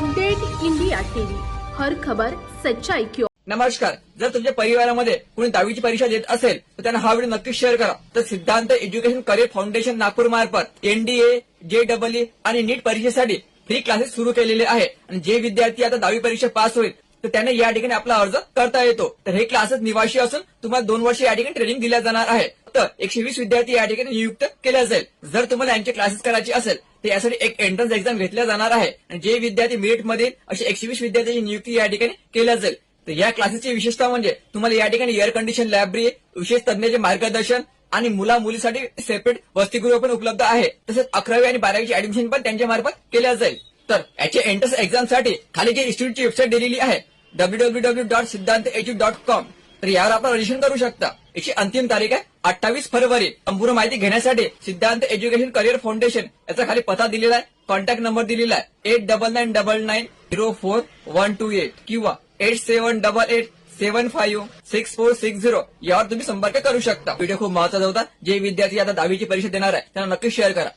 Update India TV. हर खबर सच्चाई क्यों. नमस्कार. जर तुमच्या परिवारामध्ये कोणी दहावीची परीक्षा देत असेल तर त्यांना हा व्हिडिओ नक्कीच शेअर करा. तर सिद्धांत एज्युकेशन करिअर फाउंडेशन नागपूर मार्फत एनडीए जे डबलई आणि नीट परीक्षेसाठी फ्री क्लासेस सुरू केलेले आहे. आणि जे विद्यार्थी आता दहावी परीक्षा पास होईल तर त्यांना या ठिकाणी आपला अर्ज करता येतो. तर हे क्लासेस निवासी असून तुम्हाला दोन वर्ष या ठिकाणी ट्रेनिंग दिल्या जाणार आहे. तर एकशे वीस विद्यार्थी या ठिकाणी नियुक्त केल्या जाईल जर तुम्हाला यांचे क्लासेस करायचे असेल तर यासाठी एक एंट्रन्स एक्झाम घेतल्या जाणार आहे. आणि जे विद्यार्थी मेरिट मधील असे एकशे वीस विद्यार्थ्यांची नियुक्ती या ठिकाणी केल्या जाईल. तर या क्लासेसची विशेषता म्हणजे तुम्हाला या ठिकाणी एअर कंडिशन लायब्ररी विशेष तज्ञाचे मार्गदर्शन आणि मुला मुलीसाठी सेपरेट वसतिगृह पण उपलब्ध आहे. तसेच अकरावी आणि बारावीची ऍडमिशन पण त्यांच्या मार्फत केल्या जाईल. तर याच्या एंट्रन्स एक्झामसाठी खाली जे इन्स्टिट्यूटची वेबसाईट दिलेली आहे W W W dot Siddhant edu dot com तर यावर आपण रजिस्ट्रेशन करू शकता. याची अंतिम तारीख आहे अठ्ठावीस फरवरी. संपूर्ण माहिती घेण्यासाठी सिद्धांत एज्युकेशन करिअर फाउंडेशन याचा खाली पत्ता दिलेला आहे कॉन्टॅक्ट नंबर दिलेला आहे. Eight double nine double nine zero four one two eight किंवा eight seven double eight seven five six four six zero यावर तुम्ही संपर्क करू शकता. व्हिडिओ खूप महत्त्वाचा होता. जे विद्यार्थी आता दहावीची परीक्षा देणार आहे त्यांना नक्की शेअर करा.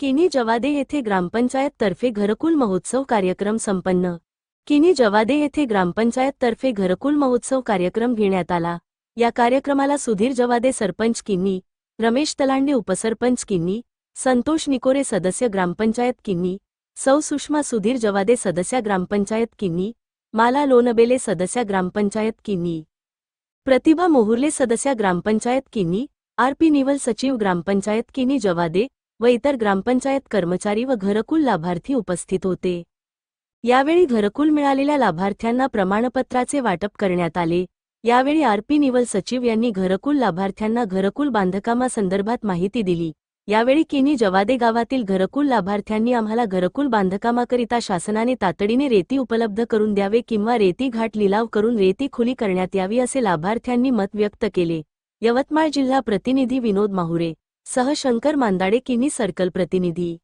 किनी जवादे येथे ग्रामपंचायत तर्फे घरकुल महोत्सव कार्यक्रम संपन्न. किनी जवादे येथे ग्रामपंचायत तर्फे घरकुल महोत्सव कार्यक्रम घेण्यात आला. या कार्यक्रमाला सुधीर जवादे सरपंच किन्नी रमेश तलांडे उपसरपंच किन्नी संतोष निकोरे सदस्य ग्रामपंचायत किन्नी सौ सुषमा सुधीर जवादे सदस्या ग्रामपंचायत किन्नी माला लोनबेले सदस्या ग्रामपंचायत किन्नी प्रतिभा मोहुर्ले सदस्या ग्रामपंचायत किन्नी आर पी निवल सचिव ग्रामपंचायत किनी जवादे व इतर ग्रामपंचायत कर्मचारी व घरकुल लाभार्थी उपस्थित होते. यावेळी घरकुल मिळालेल्या लाभार्थ्यांना प्रमाणपत्राचे वाटप करण्यात आले. यावेळी आरपी निवल सचिव यांनी घरकुल लाभार्थ्यांना घरकुल बांधकामासंदर्भात माहिती दिली. यावेळी किनी जवादे गावातील घरकुल लाभार्थ्यांनी आम्हाला घरकुल बांधकामाकरिता शासनाने तातडीने रेती उपलब्ध करून द्यावे किंवा रेती घाट लिलाव करून रेती खुली करण्यात यावी असे लाभार्थ्यांनी मत व्यक्त केले. यवतमाळ जिल्हा प्रतिनिधी विनोद माहुरे. सह शंकर मांदाडे किनी सर्कल प्रतिनिधी.